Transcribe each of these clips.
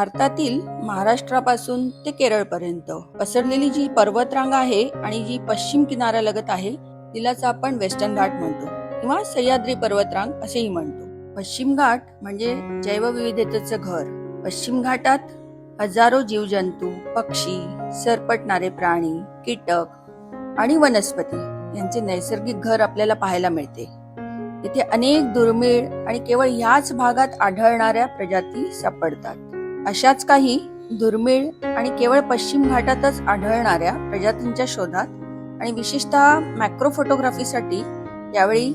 भारतातील महाराष्ट्रापासून ते केरळपर्यंत पसरलेली जी पर्वतरांग आहे आणि जी पश्चिम किनाऱ्यालगत आहे तिलाच आपण वेस्टर्न घाट म्हणतो किंवा सह्याद्री पर्वतरांग असेही म्हणतो. पश्चिम घाट म्हणजे जैवविविधतेचं घर. पश्चिम घाटात हजारो जीवजंतू पक्षी सरपटणारे प्राणी कीटक आणि वनस्पती यांचे नैसर्गिक घर आपल्याला पाहायला मिळते. इथे अनेक दुर्मिळ आणि केवळ ह्याच भागात आढळणाऱ्या प्रजाती सापडतात. अशाच काही दुर्मिळ आणि केवळ पश्चिम घाटातच आढळणाऱ्या प्रजातींच्या शोधात आणि विशेषतः मॅक्रो फोटोग्राफीसाठी यावेळी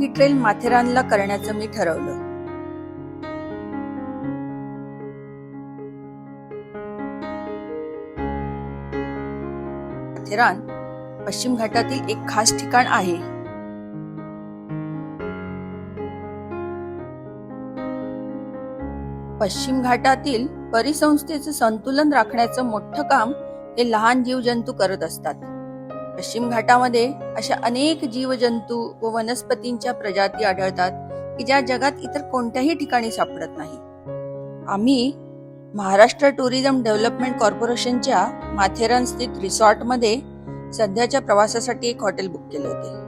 ही ट्रेल माथेरानला करण्याचं मी ठरवलं. माथेरान पश्चिम घाटातील एक खास ठिकाण आहे. पश्चिम घाटातील परिसंस्थेचं संतुलन राखण्याचं मोठं काम हे लहान जीवजंतू करत असतात. पश्चिम घाटामध्ये अशा अनेक जीवजंतू व वनस्पतींच्या प्रजाती आढळतात की ज्या जगात इतर कोणत्याही ठिकाणी सापडत नाही. आम्ही महाराष्ट्र टुरिझम डेव्हलपमेंट कॉर्पोरेशनच्या माथेरान स्थित रिसॉर्टमध्ये सध्याच्या प्रवासासाठी एक हॉटेल बुक केले होते.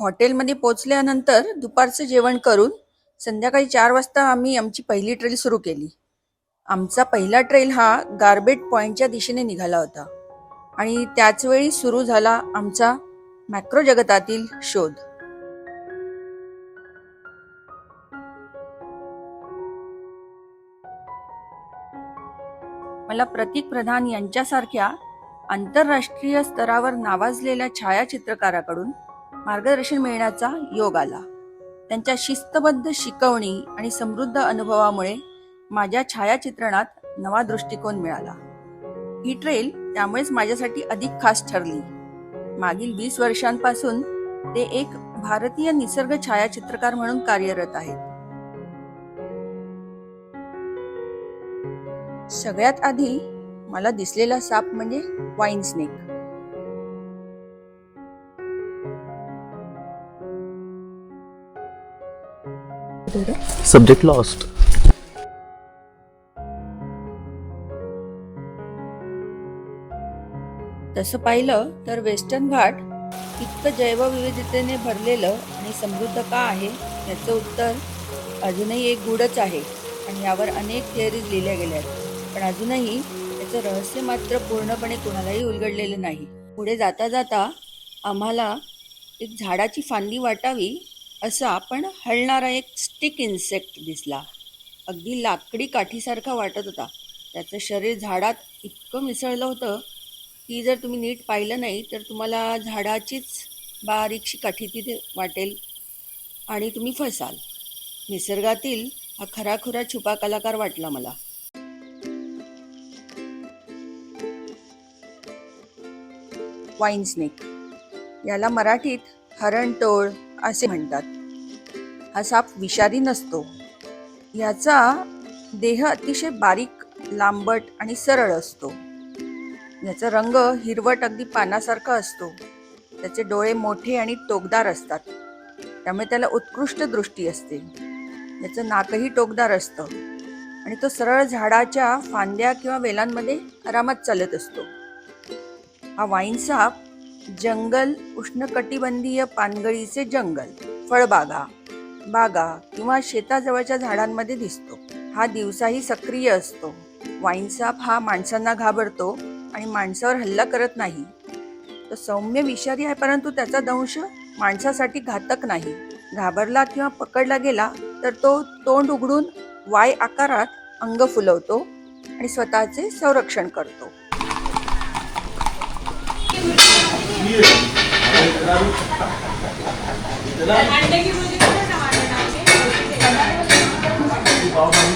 हॉटेलमध्ये पोहोचल्यानंतर दुपारचं जेवण करून संध्याकाळी चार वाजता आम्ही आमची पहिली ट्रेल सुरू केली. आमचा पहिला ट्रेल हा गार्बेट पॉईंटच्या दिशेने निघाला होता आणि त्याच वेळी सुरू झाला आमचा मॅक्रो जगतातील शोध. मला प्रतीक प्रधान यांच्यासारख्या आंतरराष्ट्रीय स्तरावर नावाजलेल्या छायाचित्रकाराकडून मार्गदर्शन मिळण्याचा योग आला. त्यांच्या शिस्तबद्ध शिकवणी आणि समृद्ध अनुभवामुळे माझ्या छायाचित्रणात नवा दृष्टिकोन मिळाला. ही ट्रेल त्यामुळेच माझ्यासाठी अधिक खास ठरली. मागील वीस वर्षांपासून ते एक भारतीय निसर्ग छायाचित्रकार म्हणून कार्यरत आहेत. सगळ्यात आधी मला दिसलेला साप म्हणजे वाईन स्नेक. Subject lost. तसं पाहिलं तर वेस्टर्न घाट इतकं जैवविविधतेने भरलेलं आणि समृद्ध का आहे याचं उत्तर अजूनही एक गूढच आहे आणि यावर अनेक थिअरीज लिहिल्या गेल्या आहेत. पण अजूनही त्याचं रहस्य मात्र पूर्णपणे कोणालाही उलगडलेलं नाही. पुढे जाता जाता आम्हाला एक झाडाची फांदी वाटावी असा पण हलणारा एक स्टिक इन्सेक्ट दिसला. अगदी लाकडी काठीसारखा वाटत होता. त्याचं शरीर झाडात इतकं मिसळलं होतं की जर तुम्ही नीट पाहिलं नाही तर तुम्हाला झाडाचीच बारीकशी काठी तिथे वाटेल आणि तुम्ही फसाल. निसर्गातील हा खराखुरा छुपा कलाकार वाटला मला. Vine snake. याला मराठीत हरणटोळ असे म्हणतात. हा साप विषारी नसतो. याचा देह अतिशय बारीक लांबट आणि सरळ असतो. याचा रंग हिरवट अगदी पानासारखा असतो. त्याचे डोळे मोठे आणि टोकदार असतात. त्यामुळे त्याला उत्कृष्ट दृष्टी असते. याचं नाकही टोकदार असतं. आणि तो सरळ झाडाच्या फांद्या किंवा वेलांमध्ये आरामात चालत असतो. हा वाईन साप जंगल उष्णकटिबंधीय पानगळीचे जंगल फळबागा बागा किंवा शेताजवळच्या झाडांमध्ये दिसतो. हा दिवसाही सक्रिय असतो. वाईन साप हा माणसांना घाबरतो आणि माणसावर हल्ला करत नाही. तो सौम्य विषारी आहे परंतु त्याचा दंश माणसासाठी घातक नाही. घाबरला किंवा पकडला गेला तर तो तोंड उघडून वाय आकारात अंग फुलवतो आणि स्वतःचे संरक्षण करतो. चाहिए पाव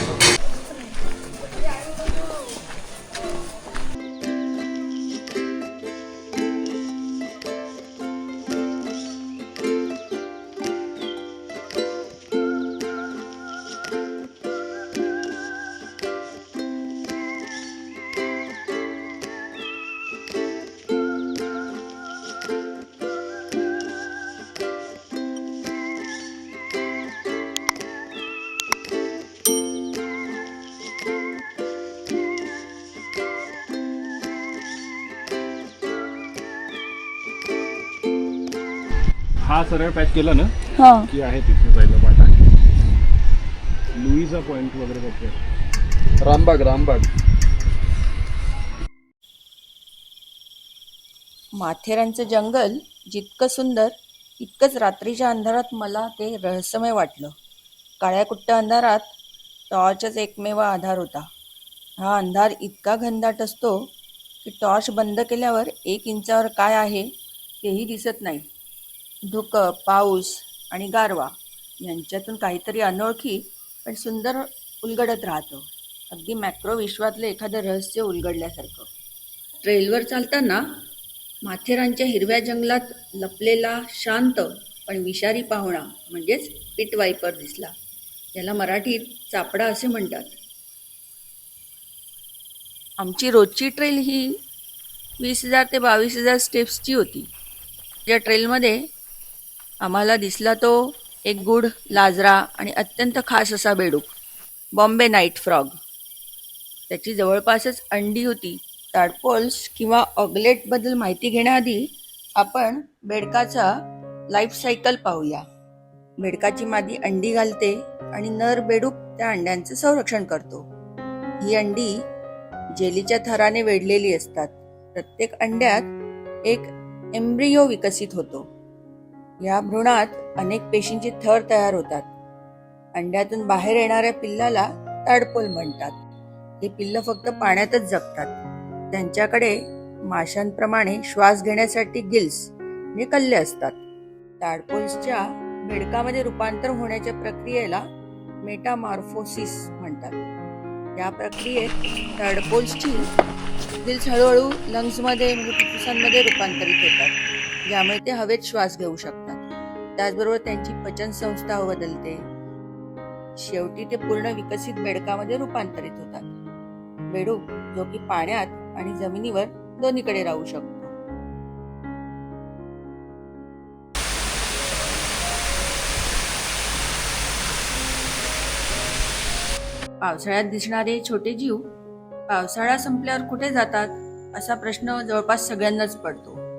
हा सरळ पॅच केला ना हा. की आहे तिथे जायला वाट आहे. लुईचा पॉइंट वगैरे बघतोय रामबाग रामबाग. माथेरानचं जंगल जितकं सुंदर इतकंच रात्रीच्या अंधारात मला ते रहस्यमय वाटलं. काळ्या कुट्ट अंधारात टॉर्चच एकमेव आधार होता. हा अंधार इतका घनदाट असतो की टॉर्च बंद केल्यावर एक इंचावर काय आहे तेही दिसत नाही. धुकं पाऊस आणि गारवा यांच्यातून काहीतरी अनोळखी पण सुंदर उलगडत राहतं. अगदी मॅक्रो विश्वातलं एखादं रहस्य उलगडल्यासारखं. ट्रेलवर चालताना माथेरानच्या हिरव्या जंगलात लपलेला शांत पण विषारी पाहुणा म्हणजेच पिट वायपर दिसला. याला मराठीत चापडा असे म्हणतात. आमची रोजची ट्रेल ही वीस हजार ते बावीस हजार स्टेप्सची होती. या ट्रेलमध्ये आम्हाला दिसला तो एक गुढ लाजरा आणि अत्यंत खास असा बेडूक. Bombay night frog. त्याची जवळपासच अंडी होती. ताडपोल्स किंवा ऑगलेटबद्दल माहिती घेण्याआधी आपण बेडकाचा लाईफ सायकल पाहूया. बेडकाची मादी अंडी घालते आणि नर बेडूक त्या अंड्यांचं संरक्षण करतो. ही अंडी जेलीच्या थराने वेढलेली असतात. प्रत्येक अंड्यात एक एम्ब्रियो विकसित होतो. या भ्रूणात अनेक पेशींचे थर तयार होतात. अंड्यातून बाहेर येणाऱ्या पिल्लाला ताडपोल म्हणतात. हे पिल्ल फक्त पाण्यातच जगतात त्यांच्याकडे माशांप्रमाणे श्वास घेण्यासाठी गिल्स म्हणजे कल्ले असतात. ताडपोल्सच्या बेडकामध्ये रूपांतर होण्याच्या प्रक्रियेला मेटामॉर्फोसिस म्हणतात. या प्रक्रियेत ताडपोल्सची गिल्स हळूहळू लंग्समध्ये म्हणजे फुफ्फुसांमध्ये रूपांतरित होतात. ज्यामुळे ते हवेत श्वास घेऊ शकतात. त्याचबरोबर त्यांची पचन संस्था बदलते. शेवटी ते पूर्ण विकसित बेडकामध्ये रूपांतरित होतात. बेडूक जो की पाण्यात आणि जमिनीवर दोन्हीकडे राहू शकतो. पावसाळ्यात दिसणारे छोटे जीव पावसाळा संपल्यावर कुठे जातात असा प्रश्न जवळपास सगळ्यांनाच पडतो.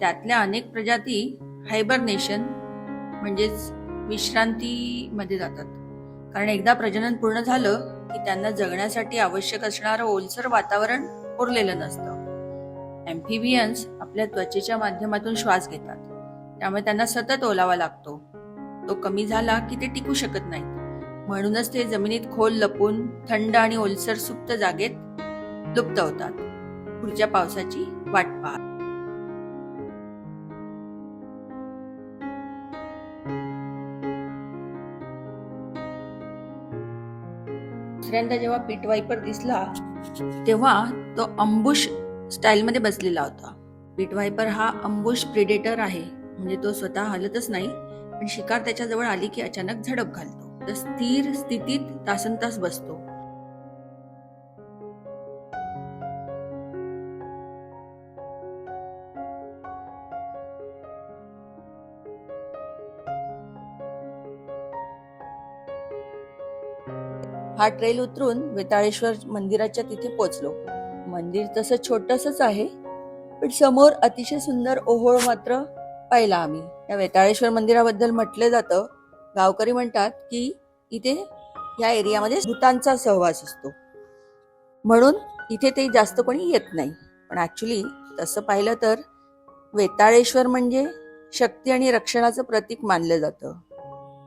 त्यातल्या अनेक प्रजाती हायबरनेशन म्हणजेच विश्रांतीमध्ये जातात. कारण एकदा प्रजनन पूर्ण झालं की त्यांना जगण्यासाठी आवश्यक असणारं ओलसर वातावरण उरलेलं नसतं. एम्फिबियन्स आपल्या त्वचेच्या माध्यमातून श्वास घेतात. त्यामुळे त्यांना सतत ओलावा लागतो. तो कमी झाला की ते टिकू शकत नाहीत. म्हणूनच ते जमिनीत खोल लपून थंड आणि ओलसर सुप्त जागेत लुप्त होतात. पुढच्या पावसाची वाट पाहत दुसऱ्यांदा जेव्हा पीट वायपर दिसला तेव्हा तो अंबुश स्टाईलमध्ये बसलेला होता. पीट वायपर हा अंबुश प्रिडेटर आहे म्हणजे तो स्वतः हलतच नाही पण शिकार त्याच्याजवळ आली की अचानक झडप घालतो. तर स्थिर स्थितीत तासन तास बसतो. हा ट्रेल उतरून वेताळेश्वर मंदिराच्या तिथे पोचलो मंदिर तसं छोटसच आहे पण समोर अतिशय सुंदर ओहोळ मात्र पाहिला आम्ही. या वेताळेश्वर मंदिराबद्दल म्हटलं जातं गावकरी म्हणतात की इथे या एरियामध्ये भूतांचा सहवास असतो. म्हणून इथे ते जास्त कोणी येत नाही. पण ॲक्च्युली तसं पाहिलं तर वेताळेश्वर म्हणजे शक्ती आणि रक्षणाचं प्रतीक मानलं जातं.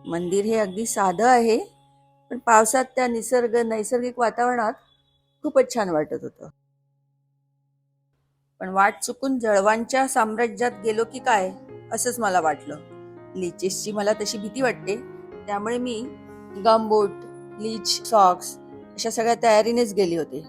मंदिर हे अगदी साधं आहे पण पावसात त्या निसर्ग नैसर्गिक वातावरणात खूपच छान वाटत होतं. पण वाट चुकून जळवांच्या साम्राज्यात गेलो की काय असंच मला वाटलं. लिचेसची मला तशी भीती वाटते. त्यामुळे मी गमबूट लीच सॉक्स अशा सगळ्या तयारीनेच गेली होती.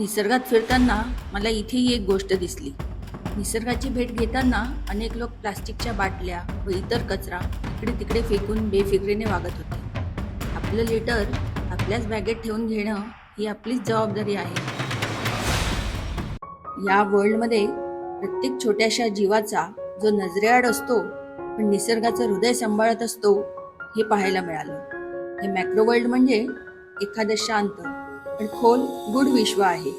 निसर्गात फिरताना मला इथेही एक गोष्ट दिसली. निसर्गाची भेट घेताना अनेक लोक प्लास्टिकच्या बाटल्या व इतर कचरा इकडे तिकडे फेकून बेफिक्रीने वागत होते. आपलं लिटर आपल्याच बॅगेत ठेवून घेणं ही आपलीच जबाबदारी आहे. या वर्ल्डमध्ये प्रत्येक छोट्याशा जीवाचा जो नजरेआड असतो पण निसर्गाचं हृदय सांभाळत असतो हे पाहायला मिळालं. हे मॅक्रो वर्ल्ड म्हणजे एखादं शांत पण खोल गुढ विश्व आहे.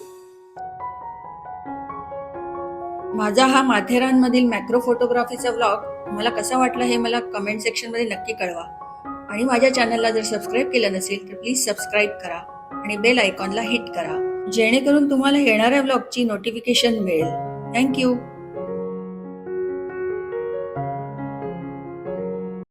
माझा हा माथेरानमधील मॅक्रो फोटोग्राफीचा व्लॉग मला कसा वाटला हे मला कमेंट सेक्शनमध्ये नक्की कळवा. आणि माझ्या चॅनलला जर सबस्क्राईब केलं नसेल तर प्लीज सबस्क्राईब करा आणि बेल आयकॉनला हिट करा. जेणेकरून तुम्हाला येणाऱ्या व्लॉगची नोटिफिकेशन मिळेल. थँक्यू